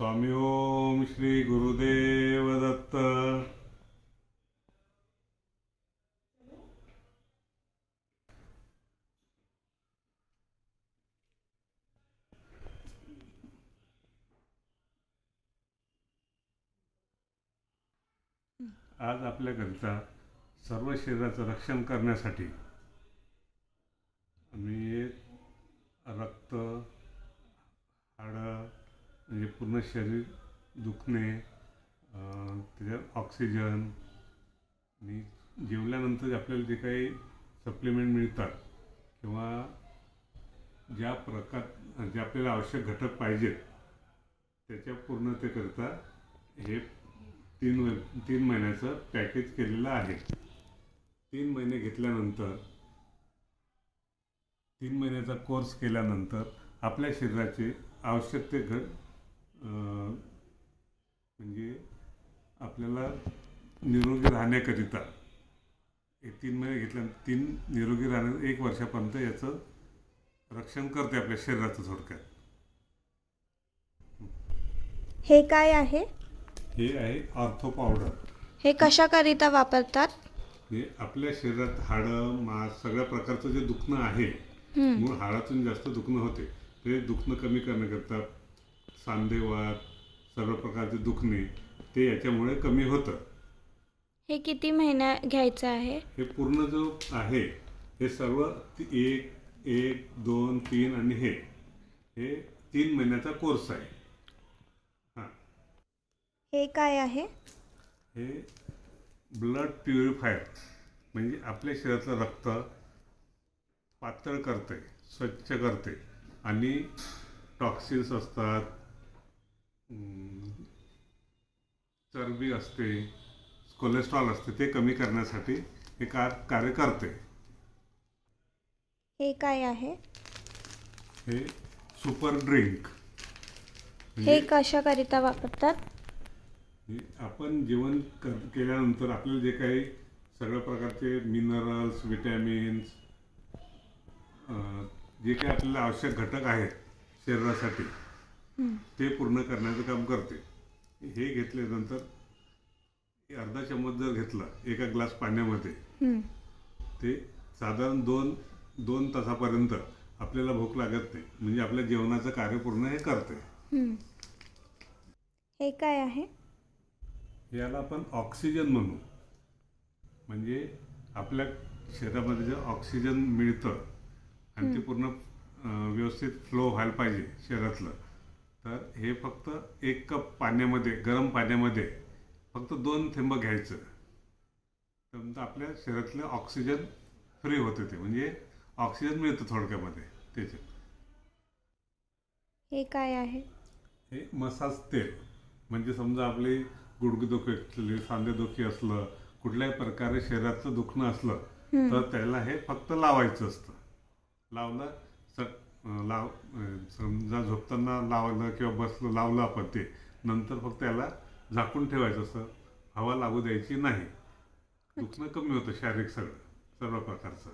स्वामी ओम श्री गुरुदेव दत्त आज आपल्याकरिता सर्व शरीराचं रक्षण करण्यासाठी आम्ही रक्त हाडं म्हणजे पूर्ण शरीर दुखणे त्याच्यात ऑक्सिजन आणि जेवल्यानंतर आपल्याला जे काही सप्लिमेंट मिळतात किंवा ज्या प्रकार जे आपल्याला आवश्यक घटक पाहिजेत त्याच्या पूर्णतेकरिता हे तीन व- तीन महिन्याचं पॅकेज केलेलं आहे. तीन महिने घेतल्यानंतर तीन महिन्याचा कोर्स केल्यानंतर आपल्या शरीराचे आवश्यक ते घट म्हणजे आपल्याला निरोगी राहण्याकरिता हे तीन महिने घेतल्यानंतर तीन निरोगी राहण्या एक वर्षापर्यंत याचं रक्षण करते आपल्या शरीराचं थोडक्यात. हे काय आहे? हे आहे ऑर्थो पावडर. हे कशाकरिता वापरतात? हे आपल्या शरीरात हाडं मास सगळ्या प्रकारचं जे दुखणं आहे. मूळ हाडातून जास्त दुखणं होते. ते दुखणं कमी करण्याकरता सांधेवात सर्व प्रकारचे दुखणे ते याच्यामुळे कमी होतं. हे किती महिन्या घ्यायचं आहे? हे पूर्ण जो आहे हे सर्व ती- एक एक दोन तीन आणि हे हे तीन महिन्याचा कोर्स आहे. हां. हे काय आहे? हे ब्लड प्युरिफायर म्हणजे आपल्या शरीरातलं रक्त पातळ करते स्वच्छ करते आणि टॉक्सिन्स असतात चरबी असते कोलेस्ट्रॉल असते ते कमी करण्यासाठी हे कार कार्य करते. हे काय आहे? हे सुपर ड्रिंक. हे कशाकरिता वापरतात? हे आपण जेवण कर केल्यानंतर आपल्याला जे काही सगळ्या प्रकारचे मिनरल्स विटॅमिन्स जे काही आपल्याला आवश्यक घटक आहेत शरीरासाठी. ते पूर्ण करण्याचं काम करते. हे घेतल्यानंतर अर्धा चम्मच जर घेतलं एका ग्लास पाण्यामध्ये. ते साधारण दोन दोन तासापर्यंत आपल्याला भूक लागत नाही. म्हणजे आपल्या जेवणाचं कार्य पूर्ण हे करते. हं. हे काय आहे? याला आपण ऑक्सिजन म्हणू. म्हणजे आपल्या शरीरामध्ये जे ऑक्सिजन मिळतं आणि ते पूर्ण व्यवस्थित फ्लो व्हायला पाहिजे शरीरातलं तर हे फक्त एक कप पाण्यामध्ये गरम पाण्यामध्ये फक्त दोन थेंब घ्यायचं. तर आपल्या शरीरातलं ऑक्सिजन फ्री होते ते. म्हणजे ऑक्सिजन मिळतं थोडक्यामध्ये त्याच्यात. हे काय आहे? हे मसाज तेल. म्हणजे समजा आपली गुडघेदुखी असली सांधेदुखी असलं कुठल्याही प्रकारे शरीराचं दुखणं असलं. तर त्याला हे फक्त लावायचं असतं. लावलं लाव समजा झोपताना लावलं किंवा बसलं लावलं आपण ते नंतर फक्त याला झाकून ठेवायचं असं हवा लागू द्यायची नाही. दुखणं कमी होतं शारीरिक सगळं सर्व प्रकारचं.